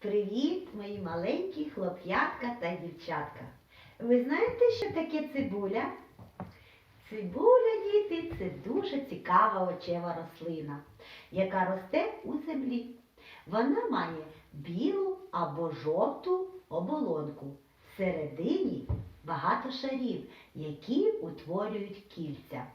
Привіт, мої маленькі хлоп'ятка та дівчатка. Ви знаєте, що таке цибуля? Цибуля, діти, це дуже цікава очева рослина, яка росте у землі. Вона має білу або жовту оболонку. Всередині багато шарів, які утворюють кільця.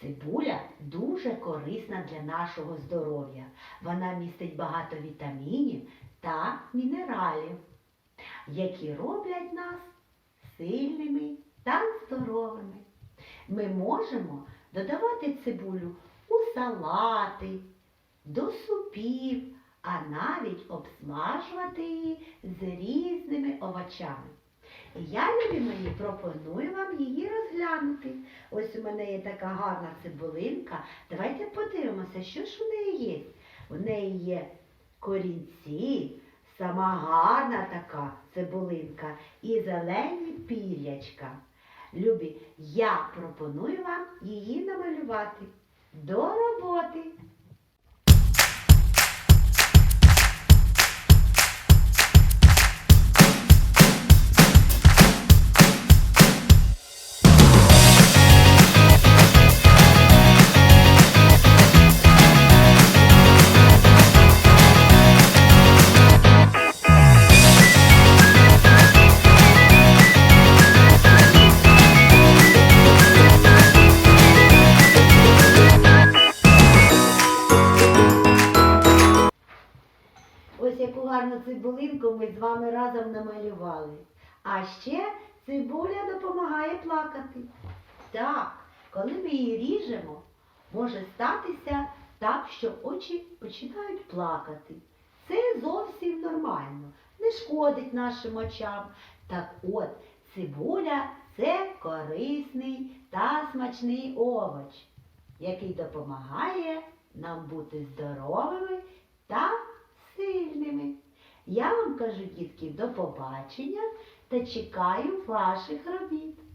Цибуля дуже корисна для нашого здоров'я. Вона містить багато вітамінів та мінералів, які роблять нас сильними та здоровими. Ми можемо додавати цибулю у салати, до супів, а навіть обсмажувати її з різними овочами. Я, любі мої, пропоную вам її розглянути. Ось у мене є така гарна цибулинка. Давайте подивимося, що ж у неї є. У неї є корінці, сама гарна така цибулинка і зелені пірячка. Любі, я пропоную вам її намалювати. До роботи! Ось гарну цибулинку ми з вами разом намалювали. А ще цибуля допомагає плакати. Так, коли ми її ріжемо, може статися так, що очі починають плакати. Це зовсім нормально, не шкодить нашим очам. Так от, цибуля це корисний та смачний овоч, який допомагає нам бути здоровими кажу, дітки, до побачення та чекаю ваших робіт.